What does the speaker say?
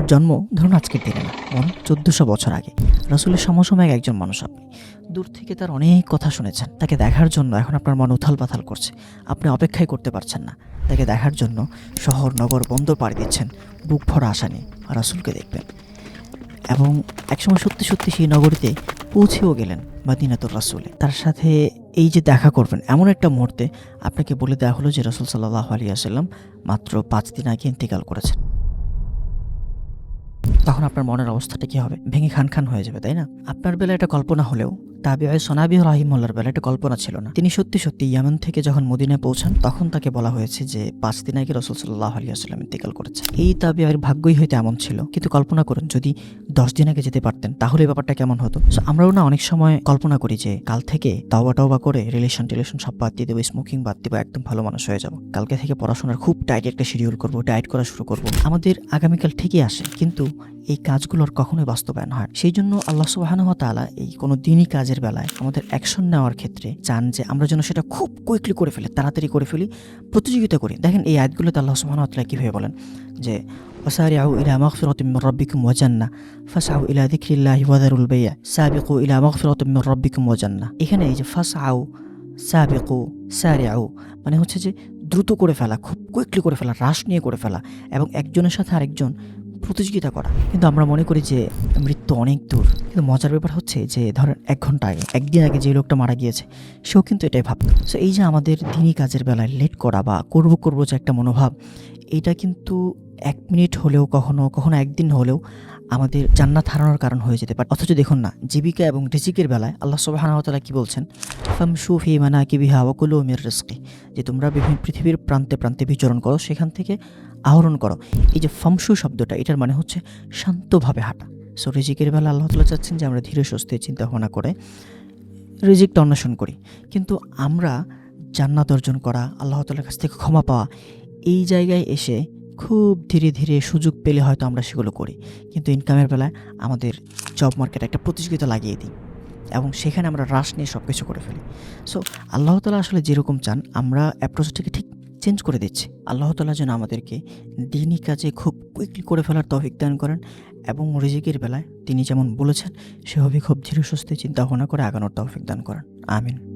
আপনার জন্ম, ধরুন আজকের দিনে না বরং চোদ্দশো বছর আগে। রসুলের সমসময় একজন মানুষ আপনি। দূর থেকে তার অনেক কথা শুনেছেন। তাকে দেখার জন্য এখন আপনার মন উথাল পাথাল করছে। আপনি অপেক্ষাই করতে পারছেন না। তাকে দেখার জন্য শহর, নগর, বন্দর পাড়ি দিচ্ছেন। বুক ভরা আশা নিয়ে রাসুলকে দেখবেন। এবং একসময় সত্যি সত্যি সেই নগরীতে পৌঁছেও গেলেন মাদিনাতুর রাসুলে। তার সাথে এই যে দেখা করবেন, এমন একটা মুহূর্তে আপনাকে বলে দেওয়া হলো যে রসুল সাল্লাহ আলিয়া সাল্লাম মাত্র পাঁচ দিন আগে ইন্তেকাল করেছেন। তখন আপনার মনের অবস্থাটা কি হবে? ভেঙে খান খান হয়ে যাবে, তাই না? আপনার বেলা এটা কল্পনা হলেও তাবি সোনাবি রাহিমুল্লার বেলা এটা কল্পনা ছিল না। তিনি সত্যি সত্যি ইয়ামান থেকে যখন মদিনায় পৌঁছান, তখন তাকে বলা হয়েছে যে, পাঁচ দিন আগে রসুল সাল্লাহ আলী আসলাম ইন্তেকাল করেছে এই তাবি আর ভাগ্যই হয়তো এমন ছিল, কিন্তু কল্পনা করুন, যদি দশ দিন আগে যেতে পারতেন, তাহলে ব্যাপারটা কেমন হতো? আমরাও না অনেক সময় কল্পনা করি যে, কাল থেকে তাওবা টাওবা করে রিলেশন টিলেশন সব বাদ দিয়ে দেবো স্মোকিং বাদ দেবো, একদম ভালো মানুষ হয়ে যাব। কালকে থেকে পড়াশোনার খুব টাইট একটা শিডিউল করব ডায়েট করা শুরু করব। আমাদের আগামীকাল ঠিকই আসে, কিন্তু এই কাজগুলোর কখনোই বাস্তবায়ন হয় সেই জন্য আল্লাহ সুবাহানুহ তালা এই কোনো দিনই কাজের বেলায় আমাদের অ্যাকশন নেওয়ার ক্ষেত্রে চান যে আমরা যেন সেটা খুব কুইকলি করে ফেলি তাড়াতাড়ি করে ফেলি প্রতিযোগিতা করি দেখেন এই আয়াতগুলোতে আল্লাহ সুবাহানুহ তালা কীভাবে বলেন যে وسارعوا إلى مغفرة من ربكم وجنة فاسعوا إلى ذكر الله وذروا البيع سابقوا إلى مغفرة من ربكم وجنة এখানে এই যে ফাসআউ সাবিকু সারিআউ মানে হচ্ছে যে দ্রুত করে ফেলা খুব কুইকলি করে ফেলা রাশ নিয়ে করে ফেলা এবং একজনের সাথে আরেকজন প্রতিযোগিতা করা। কিন্তু আমরা মনে করি যে মৃত্যু অনেক দূর। কিন্তু মজার ব্যাপার হচ্ছে যে ধরেন এক ঘণ্টা আগে একদিন আগে যে লোকটা মারা গিয়েছে, সেও কিন্তু এটাই ভাবত। সো এই যে আমাদের দিনই কাজের বেলায় লেট করা বা করব করব যে একটা মনোভাব, এটা কিন্তু এক মিনিট হলেও কখনো কখনো একদিন হলেও আমাদের জান্নাত হারানোর কারণ হয়ে যেতে পারে। অথচ দেখুন না, জীবিকা এবং রিজিকের বেলায় আল্লাহ সুবাহানতালা কী বলছেন? ফামসু ফি মানা কি বিহা ওকুল মির রিস্কি যে তোমরা বিভিন্ন পৃথিবীর প্রান্তে প্রান্তে বিচরণ করো, সেখান থেকে আহরণ করো। এই যে ফামসু শব্দটা, এটার মানে হচ্ছে শান্তভাবে হাঁটা। সো রিজিকের বেলা আল্লাহ তালা চাচ্ছেন যে আমরা ধীরে সুস্থে চিন্তা ভাবনা করে রিজিকটা অন্বেষণ করি। কিন্তু আমরা জান্নাত অর্জন করা, আল্লাহ তালার কাছ থেকে ক্ষমা পাওয়া, এই জায়গায় এসে খুব ধীরে ধীরে সুযোগ পেলে হয়তো আমরা সেগুলো করি। কিন্তু ইনকামের বেলায় আমাদের জব মার্কেটে একটা প্রতিযোগিতা লাগিয়ে দিই এবং সেখানে আমরা রাশ নিয়ে সব কিছু করে ফেলি। সো আল্লাহ তালা আসলে যেরকম চান, আমরা অ্যাপ্রোচটাকে ঠিক চেঞ্জ করে দিচ্ছি। আল্লাহ তালা যেন আমাদেরকে দিনই কাজে খুব কুইকলি করে ফেলার তৌফিক দান করেন এবং রিজিকের বেলায় তিনি যেমন বলেছেন সেভাবে খুব ধীরে সুস্থে চিন্তা ভাবনা করে আগানোর তৌফিক দান করেন। আমিন।